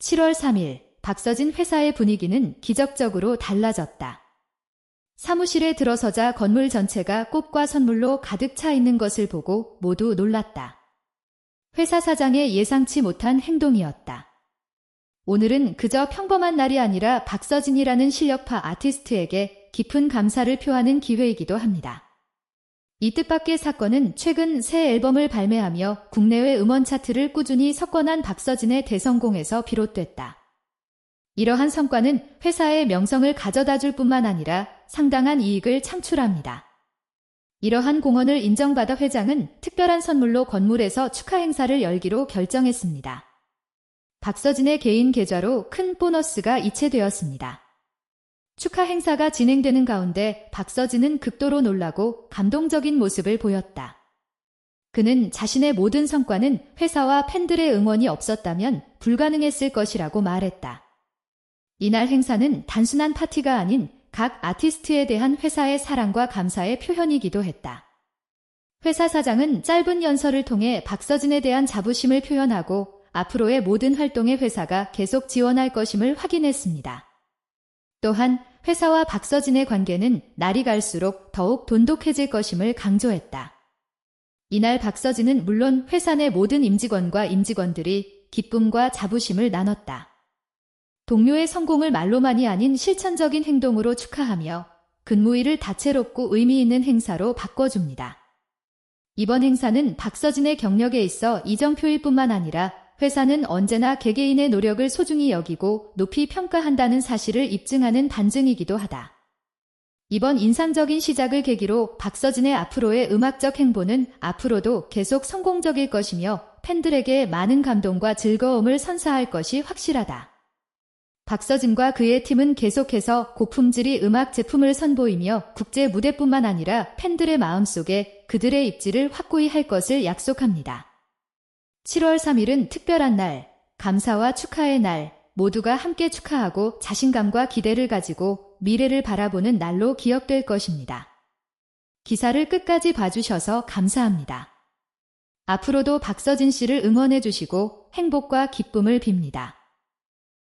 7월 3일 박서진 회사의 분위기는 기적적으로 달라졌다. 사무실에 들어서자 건물 전체가 꽃과 선물로 가득 차 있는 것을 보고 모두 놀랐다. 회사 사장의 예상치 못한 행동이었다. 오늘은 그저 평범한 날이 아니라 박서진이라는 실력파 아티스트에게 깊은 감사를 표하는 기회이기도 합니다. 이 뜻밖의 사건은 최근 새 앨범을 발매하며 국내외 음원 차트를 꾸준히 석권한 박서진의 대성공에서 비롯됐다. 이러한 성과는 회사의 명성을 가져다 줄 뿐만 아니라 상당한 이익을 창출합니다. 이러한 공헌을 인정받아 회장은 특별한 선물로 건물에서 축하 행사를 열기로 결정했습니다. 박서진의 개인 계좌로 큰 보너스가 이체되었습니다. 축하 행사가 진행되는 가운데 박서진은 극도로 놀라고 감동적인 모습을 보였다. 그는 자신의 모든 성과는 회사와 팬들의 응원이 없었다면 불가능했을 것이라고 말했다. 이날 행사는 단순한 파티가 아닌 각 아티스트에 대한 회사의 사랑과 감사의 표현이기도 했다. 회사 사장은 짧은 연설을 통해 박서진에 대한 자부심을 표현하고 앞으로의 모든 활동에 회사가 계속 지원할 것임을 확인했습니다. 또한 회사와 박서진의 관계는 날이 갈수록 더욱 돈독해질 것임을 강조했다. 이날 박서진은 물론 회사 내 모든 임직원과 임직원들이 기쁨과 자부심을 나눴다. 동료의 성공을 말로만이 아닌 실천적인 행동으로 축하하며 근무일을 다채롭고 의미 있는 행사로 바꿔줍니다. 이번 행사는 박서진의 경력에 있어 이정표일 뿐만 아니라 회사는 언제나 개개인의 노력을 소중히 여기고 높이 평가한다는 사실을 입증하는 반증이기도 하다. 이번 인상적인 시작을 계기로 박서진의 앞으로의 음악적 행보는 앞으로도 계속 성공적일 것이며 팬들에게 많은 감동과 즐거움을 선사할 것이 확실하다. 박서진과 그의 팀은 계속해서 고품질의 음악 제품을 선보이며 국제 무대뿐만 아니라 팬들의 마음속에 그들의 입지를 확고히 할 것을 약속합니다. 7월 3일은 특별한 날, 감사와 축하의 날, 모두가 함께 축하하고 자신감과 기대를 가지고 미래를 바라보는 날로 기억될 것입니다. 기사를 끝까지 봐주셔서 감사합니다. 앞으로도 박서진 씨를 응원해 주시고 행복과 기쁨을 빕니다.